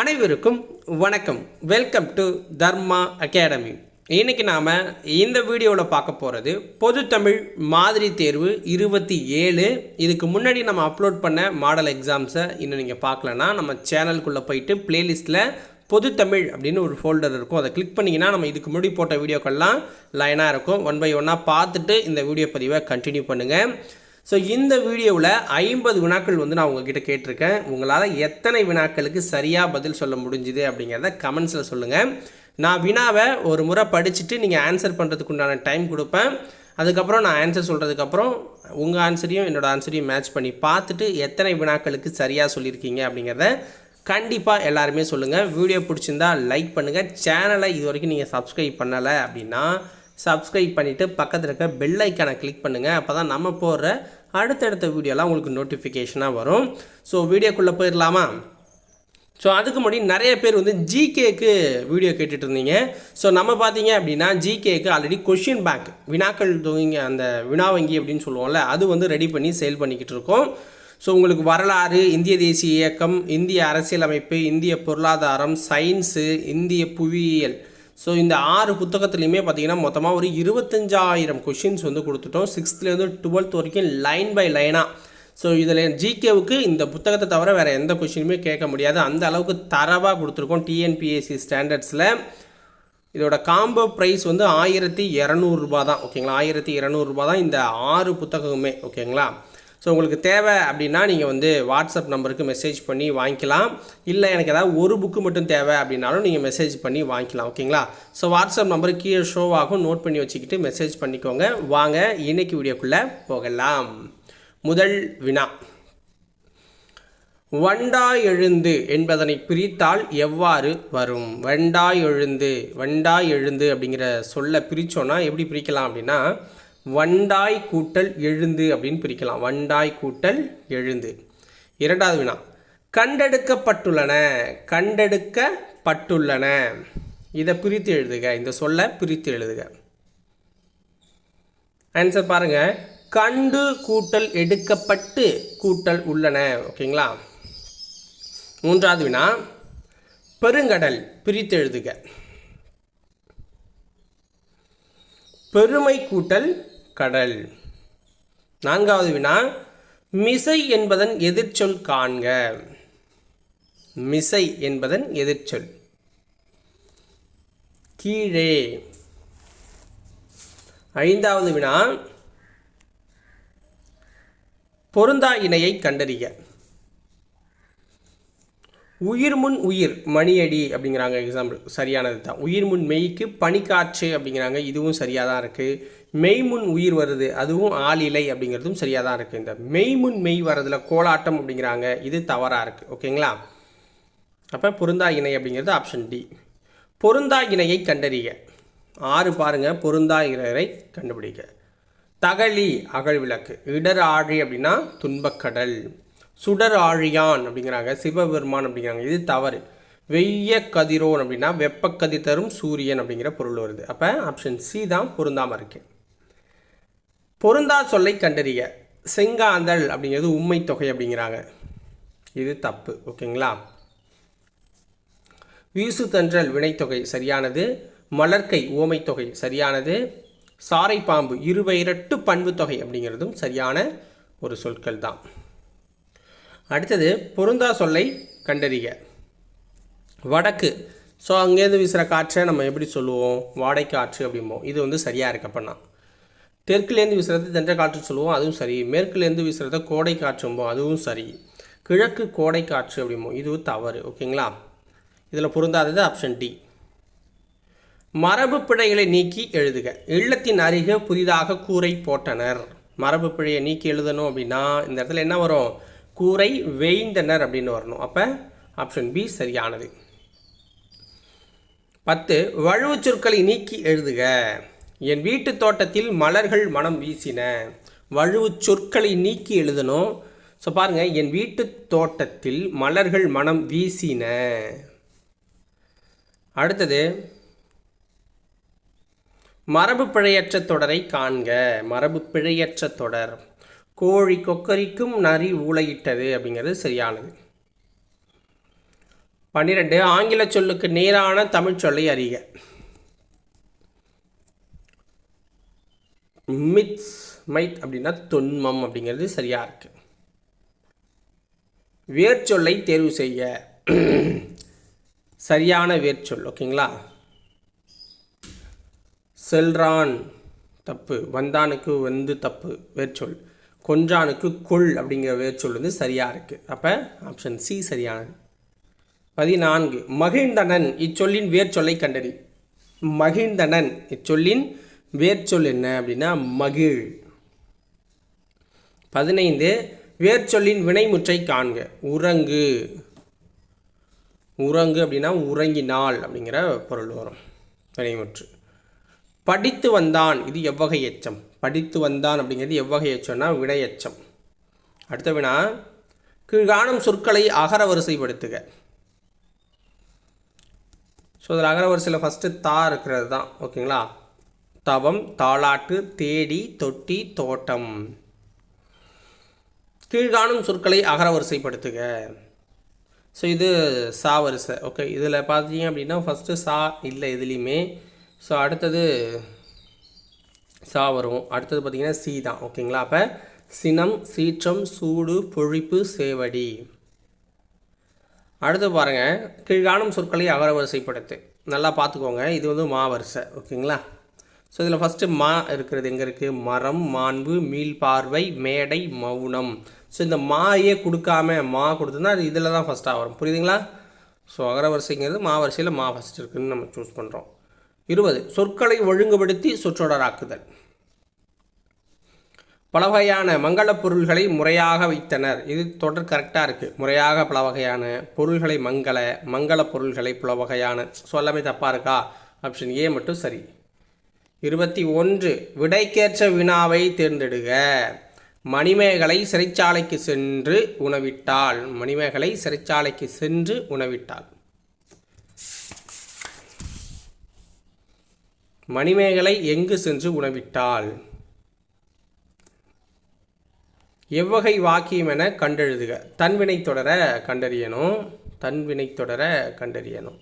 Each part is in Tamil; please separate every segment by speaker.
Speaker 1: அனைவருக்கும் வணக்கம். வெல்கம் டு தர்மா அகாடமி இன்றைக்கி நாம் இந்த வீடியோவில் பார்க்க போகிறது பொதுத்தமிழ் மாதிரி தேர்வு இருபத்தி ஏழு. இதுக்கு முன்னாடி நம்ம அப்லோட் பண்ண மாடல் எக்ஸாம்ஸை இன்னும் நீங்கள் பார்க்கலன்னா நம்ம சேனலுக்குள்ளே போயிட்டு பிளேலிஸ்ட்டில் பொதுத்தமிழ் அப்படின்னு ஒரு ஃபோல்டர் இருக்கும். அதை கிளிக் பண்ணிங்கன்னா நம்ம இதுக்கு முன்னாடி போட்ட வீடியோக்கள்லாம் லைனாக இருக்கும். ஒன் பை ஒன்னாக பார்த்துட்டு இந்த வீடியோ பதிவை கண்டினியூ பண்ணுங்கள் ஸோ இந்த வீடியோவில் ஐம்பது வினாக்கள் வந்து நான் உங்ககிட்ட கேட்டிருக்கேன். உங்களால் எத்தனை வினாக்களுக்கு சரியாக பதில் சொல்ல முடிஞ்சுது அப்படிங்கிறத கமெண்ட்ஸில் சொல்லுங்கள் நான் வினாவை ஒரு முறை படிச்சுட்டு நீங்கள் ஆன்சர் பண்ணுறதுக்கு உண்டான டைம் கொடுப்பேன். அதுக்கப்புறம் நான் ஆன்சர் சொல்கிறதுக்கப்புறம் உங்கள் ஆன்சரையும் என்னோடய ஆன்சரையும் மேட்ச் பண்ணி பார்த்துட்டு எத்தனை வினாக்களுக்கு சரியாக சொல்லியிருக்கீங்க அப்படிங்கிறத கண்டிப்பாக எல்லாருமே சொல்லுங்கள் வீடியோ பிடிச்சிருந்தா லைக் பண்ணுங்கள் சேனலை இது வரைக்கும் நீங்கள் சப்ஸ்கிரைப் பண்ணலை அப்படின்னா சப்ஸ்கிரைப் பண்ணிவிட்டு பக்கத்தில் இருக்க பெல் ஐக்கானை கிளிக் பண்ணுங்கள் அப்போ தான் நம்ம போடுற அடுத்தடுத்த வீடியோலாம் உங்களுக்கு நோட்டிஃபிகேஷனாக வரும். ஸோ வீடியோக்குள்ளே போயிடலாமா ஸோ அதுக்கு முன்னாடி நிறைய பேர் வந்து ஜிகேக்கு வீடியோ கேட்டுட்டு இருந்தீங்க ஸோ நம்ம பார்த்தீங்க அப்படின்னா ஜிகேக்கு ஆல்ரெடி கொஷின் பேங்க் வினாக்கள் தொகுங்க அந்த வினா வங்கி அப்படின்னு சொல்லுவோம்ல அது வந்து ரெடி பண்ணி சேல் பண்ணிக்கிட்டு இருக்கோம். ஸோ உங்களுக்கு வரலாறு இந்திய தேசிய இயக்கம் இந்திய அரசியலமைப்பு இந்திய பொருளாதாரம் சயின்ஸு இந்திய புவியியல் ஸோ இந்த ஆறு புத்தகத்துலேயுமே பார்த்தீங்கன்னா மொத்தமாக ஒரு இருபத்தஞ்சாயிரம் கொஷின்ஸ் வந்து கொடுத்துட்டோம். சிக்ஸ்த்லேருந்து டுவெல்த் வரைக்கும் லைன் பை லைனாக ஸோ இதில் ஜிகேவுக்கு இந்த புத்தகத்தை தவிர வேறு எந்த கொஷினுமே கேட்க முடியாது. அந்த அளவுக்கு தரவாக கொடுத்துருக்கோம் டிஎன்பிஎஸ்சி ஸ்டாண்டர்ட்ஸில் இதோட காம்போ ப்ரைஸ் வந்து ஆயிரத்தி இரநூறுபா தான். ஓகேங்களா ஆயிரத்தி இரநூறுபா தான் இந்த ஆறு புத்தகமுமே. ஓகேங்களா ஸோ உங்களுக்கு தேவை அப்படின்னா நீங்கள் வந்து வாட்ஸ்அப் நம்பருக்கு மெசேஜ் பண்ணி வாங்கிக்கலாம். இல்லை எனக்கு ஏதாவது ஒரு புக்கு மட்டும் தேவை அப்படின்னாலும் நீங்கள் மெசேஜ் பண்ணி வாங்கிக்கலாம் ஓகேங்களா ஸோ வாட்ஸ்அப் நம்பர் கீழே ஷோ ஆகும். நோட் பண்ணி வச்சுக்கிட்டு மெசேஜ் பண்ணிக்கோங்க. வாங்க இன்னைக்கு வீடியோக்குள்ளே போகலாம். முதல் வினா. வண்டா எழுந்து என்பதனை பிரித்தால் எவ்வாறு வரும்? வண்டா எழுந்து வண்டா எழுந்து அப்படிங்கிற சொல்ல பிரித்தோன்னா எப்படி பிரிக்கலாம் அப்படின்னா வண்டாய் கூட்டல் எழுந்து அப்படின்னு பிரிக்கலாம். வண்டாய் கூட்டல் எழுந்து. இரண்டாவது வினா. கண்டெடுக்கப்பட்டுள்ளன. கண்டெடுக்கப்பட்டுள்ளன. இதை பிரித்து எழுதுக. இந்த சொல்ல பிரித்து எழுதுக. ஆன்சர் பாருங்க. கண்டு கூட்டல் எடுக்கப்பட்டு கூட்டல் உள்ளன. ஓகேங்களா? மூன்றாவது வினா. பெருங்கடல் பிரித்து எழுதுக. பெருமை கூட்டல் கடல். நான்காவது வினா மிசை என்பதன் எதிர்ச்சொல் காண்க. மிசை என்பதன் எதிர்ச்சொல். கீழே. ஐந்தாவது வினா பொருந்தா இணையை கண்டறிய உயிர் முன் உயிர் மணியடி அப்படிங்கிறாங்க எக்ஸாம்பிள் சரியானது தான். உயிர் முன் மெய்க்கு பனிக்காற்று அப்படிங்கிறாங்க. இதுவும் சரியாக தான் இருக்குது மெய் முன் உயிர் வருது அதுவும் ஆளிலை அப்படிங்கிறதும் சரியாக தான் இருக்குது இந்த மெய் முன் மெய் வரதுல கோலாட்டம் அப்படிங்கிறாங்க. இது தவறாக இருக்குது ஓகேங்களா? அப்போ பொருந்தா இணை அப்படிங்கிறது ஆப்ஷன் டி பொருந்தா இணையை கண்டறிய ஆறு பாருங்கள் பொருந்தா இணையை கண்டுபிடிக்க. தகழி அகழ் விளக்கு. இடர் ஆழி அப்படின்னா துன்பக்கடல். சுடர் ஆழியான் அப்படிங்கிறாங்க சிவபெருமான் அப்படிங்கிறாங்க. இது தவறு. வெய்ய கதிரோன் அப்படின்னா வெப்பக்கதிர் தரும் சூரியன் அப்படிங்கிற பொருள் வருது. அப்போ ஆப்ஷன் சி தான் பொருந்தாமல் இருக்கு. பொருந்தா சொல்லை கண்டறிய. செங்காந்தல் அப்படிங்கிறது உண்மை தொகை அப்படிங்கிறாங்க. இது தப்பு ஓகேங்களா? வீசு தன்றல் வினைத்தொகை சரியானது. மலர்க்கை ஓமைத்தொகை தொகை சரியானது. சாரை பாம்பு இருபெயரட்டு பண்பு தொகை அப்படிங்கிறதும் சரியான ஒரு சொற்கள் தான். அடுத்தது பொருந்தா சொல்லை கண்டறிக. வடக்கு. ஸோ அங்கேருந்து வீசுகிற காற்றை நம்ம எப்படி சொல்லுவோம்? வாடை காற்று அப்படிம்போம். இது வந்து சரியாக இருக்கப்பண்ணா தெற்குலேருந்து வீசுகிறது தென்ற காற்று சொல்லுவோம் அதுவும் சரி. மேற்குலேருந்து வீசுகிறத கோடை காற்றும்போம் அதுவும் சரி. கிழக்கு கோடை காற்று அப்படிம்போம். இதுவும் தவறு ஓகேங்களா? இதில் பொருந்தாதது ஆப்ஷன் டி மரபு பிழைகளை நீக்கி எழுதுக. இல்லத்தின் அருகே புதிதாக கூரை போட்டனர். மரபு பிழையை நீக்கி எழுதணும் அப்படின்னா இந்த இடத்துல என்ன வரும்? கூரை வேய்ந்தனர் அப்படின்னு வரணும். அப்போ ஆப்ஷன் பி சரியானது. பத்து வழுவு சொற்களை நீக்கி எழுதுக. என் வீட்டு தோட்டத்தில் மலர்கள் மனம் வீசின. வழுவு சொற்களை நீக்கி எழுதணும். ஸோ பாருங்கள் என் வீட்டு தோட்டத்தில் மலர்கள் மனம் வீசின. அடுத்தது மரபு பிழையற்ற தொடரை காண்க. மரபு பிழையற்ற தொடர். கோழி கொக்கரிக்கும் நரி ஊளையிட்டது அப்படிங்கிறது சரியானது. பன்னிரெண்டு ஆங்கில சொல்லுக்கு நேரான தமிழ் சொல்லை அறிக. மித்ஸ் மைத் அப்படின்னா தொன்மம் அப்படிங்கிறது சரியாக இருக்கு. வேர்ச்சொல்லை தேர்வு செய்ய சரியான வேர்ச்சொல் ஓகேங்களா? செல்றான் தப்பு வந்தானுக்கு வந்து தப்பு வேர்ச்சொல். கொஞ்சானுக்கு கொள் அப்படிங்கிற வேர்ச்சொல் வந்து சரியாக இருக்குது அப்போ ஆப்ஷன் சி சரியானது. பதினான்கு மகிழ்ந்தனன் இச்சொல்லின் வேர்ச்சொல்லை கண்டறி. மகிழ்ந்தனன் இச்சொல்லின் வேர்ச்சொல் என்ன அப்படின்னா மகிழ். பதினைந்து வேர்ச்சொல்லின் வினைமுற்றை காண்க. உறங்கு. உறங்கு அப்படின்னா உறங்கினாள் அப்படிங்கிற பொருள் வரும். வினைமுற்று படித்து வந்தான் இது எவ்வகை எச்சம்? படித்து வந்தான் அப்படிங்கிறது எவ்வகை எச்சம்னா வினை எச்சம் அடுத்த வினா கீழ்காணும் சொற்களை அகர வரிசைப்படுத்துக. ஸோ அதில் அகர வரிசையில் ஃபஸ்ட்டு தா இருக்கிறது தான் ஓகேங்களா? தவம் தாளாட்டு தேடி தொட்டி தோட்டம். கீழ்காணும் சொற்களை அகர வரிசைப்படுத்துக. ஸோ இது சா வரிசை ஓகே? இதில் பார்த்தீங்க அப்படின்னா ஃபஸ்ட்டு சா இல்லை எதுலேயுமே. ஸோ அடுத்தது சா வரும். அடுத்தது பார்த்திங்கன்னா சி தான். ஓகேங்களா அப்போ சினம் சீற்றம் சூடு பொழிப்பு சேவடி. அடுத்து பாருங்கள் கீழ்காணும் சொற்களை அகரவரிசைப்படுத்து. நல்லா பார்த்துக்கோங்க இது வந்து மா வரிசை ஓகேங்களா ஸோ இதில் ஃபஸ்ட்டு மா இருக்கிறது எங்கே இருக்குது மரம் மாண்பு மீள்பார்வை மேடை மௌனம். ஸோ இந்த மாயே கொடுக்காம மா கொடுத்துருந்தா அது இதில் தான் ஃபஸ்ட்டாக வரும். புரியுதுங்களா? ஸோ அகரவரிசைங்கிறது மா வரிசையில் மா ஃபஸ்ட் இருக்குதுன்னு நம்ம சூஸ் பண்ணுறோம் இருபது சொற்களை ஒழுங்குபடுத்தி சொற்றொடராக்குதல். பல வகையான மங்களப் பொருள்களை முறையாக வைத்தனர். இது தொடர் கரெக்டாக இருக்குது முறையாக பல வகையான பொருள்களை மங்கள மங்கள பொருள்களை பல வகையான ஸோ எல்லாமே தப்பாக இருக்கா? ஆப்ஷன் ஏ மட்டும் சரி. இருபத்தி ஒன்று விடைக்கேற்ற வினாவை தேர்ந்தெடுக. மணிமேகலை சிறைச்சாலைக்கு சென்று உணவிட்டாள். மணிமேகலை சிறைச்சாலைக்கு சென்று உணவிட்டாள். மணிமேகலை எங்கு சென்று உணவிட்டாள்? எவ்வகை வாக்கியம் என கண்டெழுதுக. தன்வினை தொடர கண்டறியணும் தன்வினை தொடர கண்டறியணும்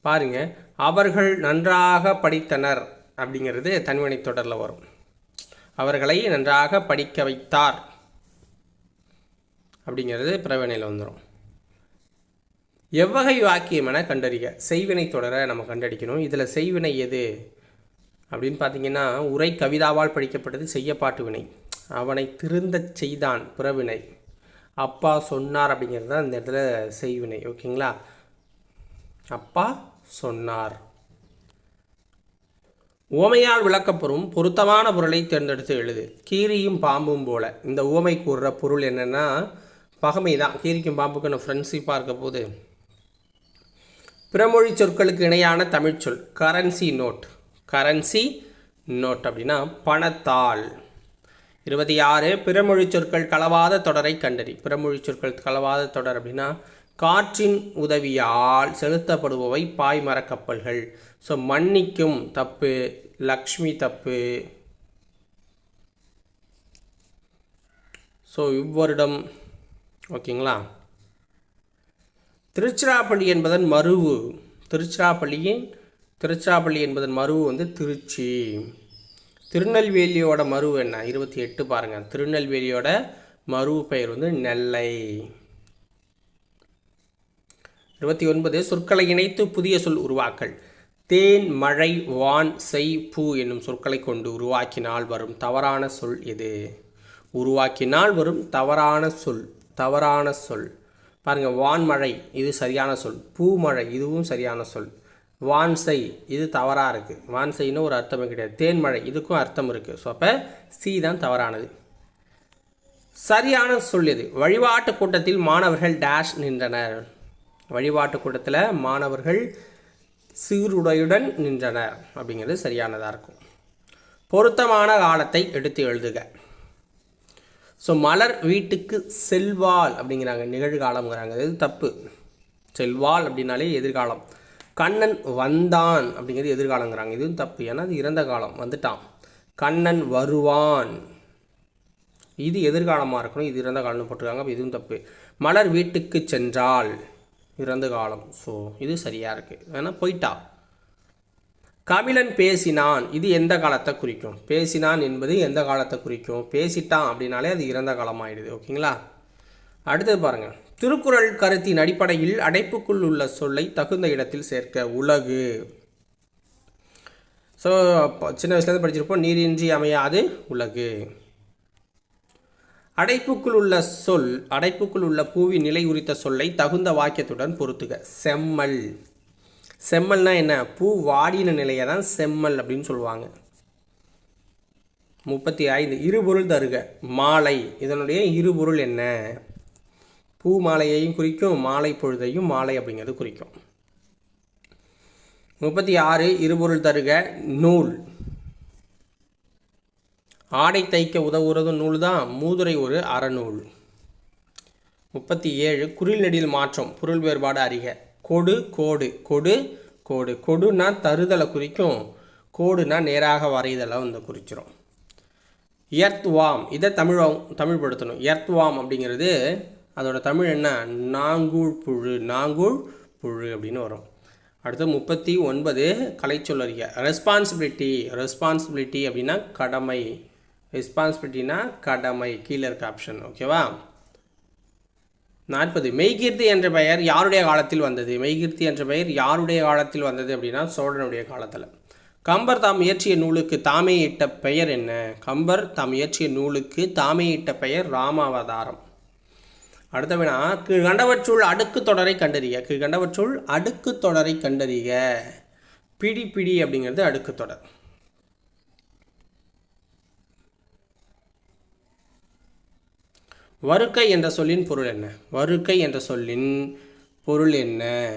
Speaker 1: பாருங்க அவர்கள் நன்றாக படித்தனர் அப்படிங்கிறது தன்வினை தொடரில் வரும். அவர்களை நன்றாக படிக்க வைத்தார் அப்படிங்கிறது பிரவினையில் வந்துடும் எவ்வகை வாக்கியம் என கண்டறிக. செய்வினை தொடர நம்ம கண்டடிக்கணும். இதில் செய்வினை எது? அப்படின்னு பார்த்தீங்கன்னா உரை கவிதாவால் படிக்கப்பட்டது செய்யப்பாட்டு வினை. அவனை திருந்தச் செய்தான் புறவினை. அப்பா சொன்னார் அப்படிங்கிறது தான் இந்த இடத்துல செய்வினை. ஓகேங்களா? அப்பா சொன்னார். உவமையால் விளக்கப்பெறும் பொருத்தமான பொருளை தேர்ந்தெடுத்து எழுது. கீரியும் பாம்பும் போல. இந்த உவமை கூறுற பொருள் என்னென்னா பகமை தான். கீரிக்கும் பாம்புக்கும் நான் ஃப்ரெண்ட்ஷிப்பாக இருக்க போது. பிறமொழி சொற்களுக்கு இணையான தமிழ்ச்சொல் கரன்சி நோட் கரன்சி நோட் அப்படின்னா பணத்தாள். இருபத்தி ஆறு பிறமொழி சொற்கள் கலவாத தொடரை கண்டறி. பிறமொழி சொற்கள் கலவாத தொடர் அப்படின்னா காற்றின் உதவியால் செலுத்தப்படுபவை பாய்மர கப்பல்கள் ஸோ மன்னிக்கும் தப்பு லக்ஷ்மி தப்பு. ஸோ இவ்வருடம் ஓகேங்களா? திருச்சிராப்பள்ளி என்பதன் மருவு திருச்சிராப்பள்ளியின் திருச்சிராப்பள்ளி என்பதன் மருவு வந்து திருச்சி. திருநெல்வேலியோட மருவு என்ன? இருபத்தி எட்டு பாருங்கள் திருநெல்வேலியோட மருவு பெயர் வந்து நெல்லை. இருபத்தி ஒன்பது சொற்களை இணைத்து புதிய சொல் உருவாக்கல். தேன் மழை வான் செய் பூ என்னும் சொற்களை கொண்டு உருவாக்கினால் வரும் தவறான சொல் எது? உருவாக்கினால் வரும் தவறான சொல் தவறான சொல். பாருங்கள் வான்மழை இது சரியான சொல். பூமழை இதுவும் சரியான சொல். வான்சை இது தவறாக இருக்குது வான்சைன்னு ஒரு அர்த்தமே கிடையாது. தேன்மழை இதுக்கும் அர்த்தம் இருக்குது ஸோ அப்போ சி தான் தவறானது. சரியான சொல் இது. வழிபாட்டு கூட்டத்தில் மாணவர்கள் டேஷ் நின்றனர். வழிபாட்டு கூட்டத்தில் மாணவர்கள் சீருடையுடன் நின்றனர். அப்படிங்கிறது சரியானதாக இருக்கும். பொருத்தமான காலத்தை எடுத்து எழுதுக. ஸோ மலர் வீட்டுக்கு செல்வாள் அப்படிங்கிறாங்க. நிகழ்காலம்ங்கிறாங்க. இது தப்பு. செல்வாள் அப்படின்னாலே எதிர்காலம். கண்ணன் வந்தான் அப்படிங்கிறது எதிர்காலங்கிறாங்க. இதுவும் தப்பு. ஏன்னா அது இறந்த காலம். வந்துட்டான். கண்ணன் வருவான். இது எதிர்காலமாக இருக்கணும். இது இறந்த காலம்னு போட்டிருக்காங்க. அப்போ இதுவும் தப்பு. மலர் வீட்டுக்கு சென்றால் இறந்த காலம். ஸோ இது சரியாக இருக்குது ஏன்னா போயிட்டா. கமிழன் பேசினான். இது எந்த காலத்தை குறிக்கும்? பேசினான் என்பது எந்த காலத்தை குறிக்கும்? பேசிட்டான் அப்படின்னாலே அது இறந்த காலம் ஆயிடுது ஓகேங்களா? அடுத்தது பாருங்கள் திருக்குறள் கருத்தின் அடிப்படையில் அடைப்புக்குள் உள்ள சொல்லை தகுந்த இடத்தில் சேர்க்க உலகு. ஸோ சின்ன வயசுலேருந்து படிச்சிருப்போம் நீரின்றி அமையாது உலகு. அடைப்புக்குள் உள்ள சொல் அடைப்புக்குள் உள்ள பூவி நிலை உரித்த சொல்லை தகுந்த வாக்கியத்துடன் பொருத்துக. செம்மல். செம்மல்னா என்ன? பூ வாடின நிலையை தான் செம்மல் அப்படின்னு சொல்லுவாங்க. முப்பத்தி ஐந்து இருபொருள் தருக. மாலை. இதனுடைய இருபொருள் என்ன? பூ மாலையையும் குறிக்கும் மாலை பொழுதையும் மாலை அப்படிங்கிறது குறிக்கும். முப்பத்தி ஆறு இருபொருள் தருக நூல். ஆடை தைக்க உதவுறது நூல் தான் மூதுரை ஒரு அறநூல். முப்பத்தி ஏழு குரில் நெடில் மாற்றம் பொருள் வேறுபாடு அறிக. கொடு கோடு கொடு கோடு. கொடுனா தருதலை குறிக்கும் கோடுனா நேராக வரைதலை வந்து குறிச்சிரும். எர்த் வாம் இதை தமிழ் தமிழ்படுத்தணும். எர்த் வாம் அப்படிங்கிறது அதோட தமிழ் என்ன? நாங்கூழ் புழு நாங்கூழ் புழு அப்படின்னு வரும். அடுத்து முப்பத்தி ஒன்பது கலைச்சொல் அறிக ரெஸ்பான்சிபிலிட்டி ரெஸ்பான்சிபிலிட்டி அப்படின்னா கடமை. ரெஸ்பான்சிபிலிட்டினா கடமை. கீழே இருக்க ஆப்ஷன் ஓகேவா நாற்பது மெய்கீர்த்தி என்ற பெயர் யாருடைய காலத்தில் வந்தது? மெய்கீர்த்தி என்ற பெயர் யாருடைய காலத்தில் வந்தது அப்படின்னா சோழனுடைய காலத்தில். கம்பர் தாம் இயற்றிய நூலுக்கு தாமே இட்ட பெயர் என்ன? கம்பர் தாம் இயற்றிய நூலுக்கு தாமே இட்ட பெயர் ராமாவதாரம். அடுத்த வினா கண்டவற்றுள் அடுக்கு தொடரை கண்டறிய கண்டவற்றுள் அடுக்கு தொடரை கண்டறிய பிடி பிடி அப்படிங்கிறது அடுக்கு தொடர். வருக்கை என்ற சொல்லின் பொருள் என்ன? வருக்கை என்ற சொல்லின் பொருள் என்ன?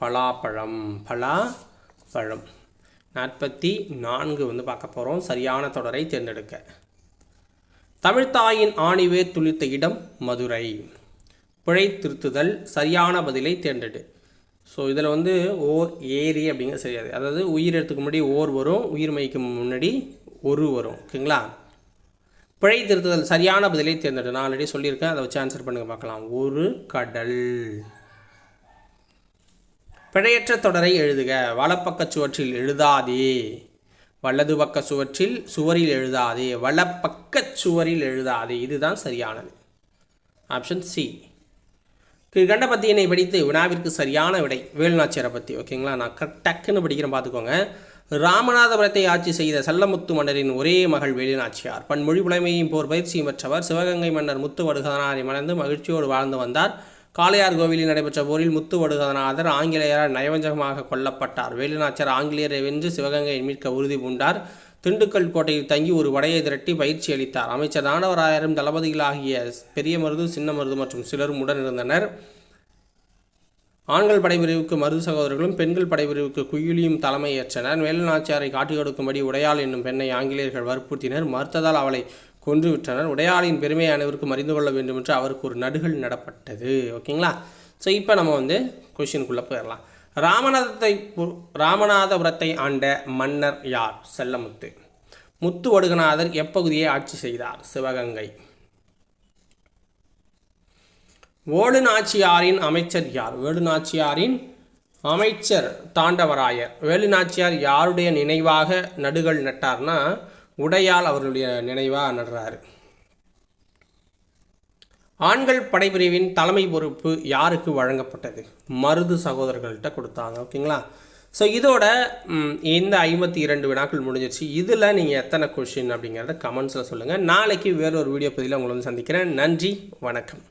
Speaker 1: பலாப்பழம் பலா பழம் நாற்பத்தி நான்கு வந்து பார்க்க போகிறோம் சரியான தொடரை தேர்ந்தெடுக்க. தமிழ்த்தாயின் ஆணிவே துளித்த இடம் மதுரை. பிழை திருத்துதல் சரியான பதிலை தேர்ந்தெடு. ஸோ இதில் வந்து ஓர் ஏரி அப்படிங்கிறது சரியாது. அதாவது உயிர் எடுத்துக்கு முன்னாடி ஓர் வரும் உயிர் மைக்கு முன்னாடி ஒரு வரும். ஓகேங்களா? பிழை திருத்துதல் சரியான பதிலை தேர்ந்தெடு. நான் ஆல்ரெடி சொல்லியிருக்கேன். அதை வச்சு ஆன்சர் பண்ணுங்க பார்க்கலாம். ஒரு கடல். பிழையற்ற தொடரை எழுதுக. வலப்பக்க சுவற்றில் எழுதாதே. வலது பக்க சுவற்றில் சுவரில் எழுதாதே. வலப்பக்க சுவரில் எழுதாதே. இதுதான் சரியானது. ஆப்ஷன் சி கீழ்கண்ட பத்தியனை படித்து வினாவிற்கு சரியான விடை. வேலுநாச்சியரை பற்றி ஓகேங்களா நான் டக்குன்னு படிக்கிறேன் பார்த்துக்கோங்க ராமநாதபுரத்தை ஆட்சி செய்த செல்லமுத்து மன்னரின் ஒரே மகள் வேலுநாச்சியார். பன்மொழி புலமையும் போர் பயிற்சியும் பெற்றவர். சிவகங்கை மன்னர் முத்துவடுகதனாரை மணந்து மகிழ்ச்சியோடு வாழ்ந்து வந்தார். காளையார் கோவிலில் நடைபெற்ற போரில் முத்துவடுகதநாதர் ஆங்கிலேயரால் நயவஞ்சகமாக கொல்லப்பட்டார். வேலுநாச்சியார் ஆங்கிலேயரை வென்று சிவகங்கையை மீட்க உறுதி பூண்டார். திண்டுக்கல் கோட்டையில் தங்கி ஒரு வடையை திரட்டி பயிற்சி அளித்தார். அமைச்சர் தானவராயரும் தளபதிகளாகிய பெரிய மருது சின்ன மருது மற்றும் சிலரும் உடனிருந்தனர். ஆண்கள் படைப்பிரிவுக்கு மருது சகோதரர்களும் பெண்கள் படைப்பிரிவுக்கு குயிலியும் தலைமையேற்றனர். வேலுநாச்சியாரை காட்டி கொடுக்கும்படி உடையாள் என்னும் பெண்ணை ஆங்கிலேயர்கள் வற்புறுத்தினர். மறுத்ததால் அவளை கொன்றுவிட்டனர். உடையாளின் பெருமையை அனைவருக்கும் அறிந்து கொள்ள வேண்டும் என்று அவருக்கு ஒரு நடுகள் நடப்பட்டது. ஓகேங்களா? ஸோ இப்போ நம்ம வந்து கொஷினுக்குள்ளே போயிடலாம். ராமநாதத்தை ராமநாதபுரத்தை ஆண்ட மன்னர் யார்? செல்லமுத்து. முத்து வடுகநாதர் எப்பகுதியை ஆட்சி செய்தார்? சிவகங்கை. வேடு நாச்சியாரின் அமைச்சர் யார்? வேடு நாச்சியாரின் அமைச்சர் தாண்டவராயர். வேலு நாச்சியார் யாருடைய நினைவாக நடுகள் நட்டார்னா உடையால் அவர்களுடைய நினைவாக நடுறாரு. ஆண்கள் படைப்பிரிவின் தலைமை பொறுப்பு யாருக்கு வழங்கப்பட்டது? மருது சகோதரர்கள்ட்ட கொடுத்தாங்க ஓகேங்களா? ஸோ இதோட இந்த ஐம்பத்தி இரண்டு வினாக்கள் முடிஞ்சிருச்சு. இதில் நீங்கள் எத்தனை கொஷின் அப்படிங்கிறத கமெண்ட்ஸில் சொல்லுங்கள் நாளைக்கு வேறொரு வீடியோ பதிவில் உங்களை வந்து சந்திக்கிறேன். நன்றி வணக்கம்.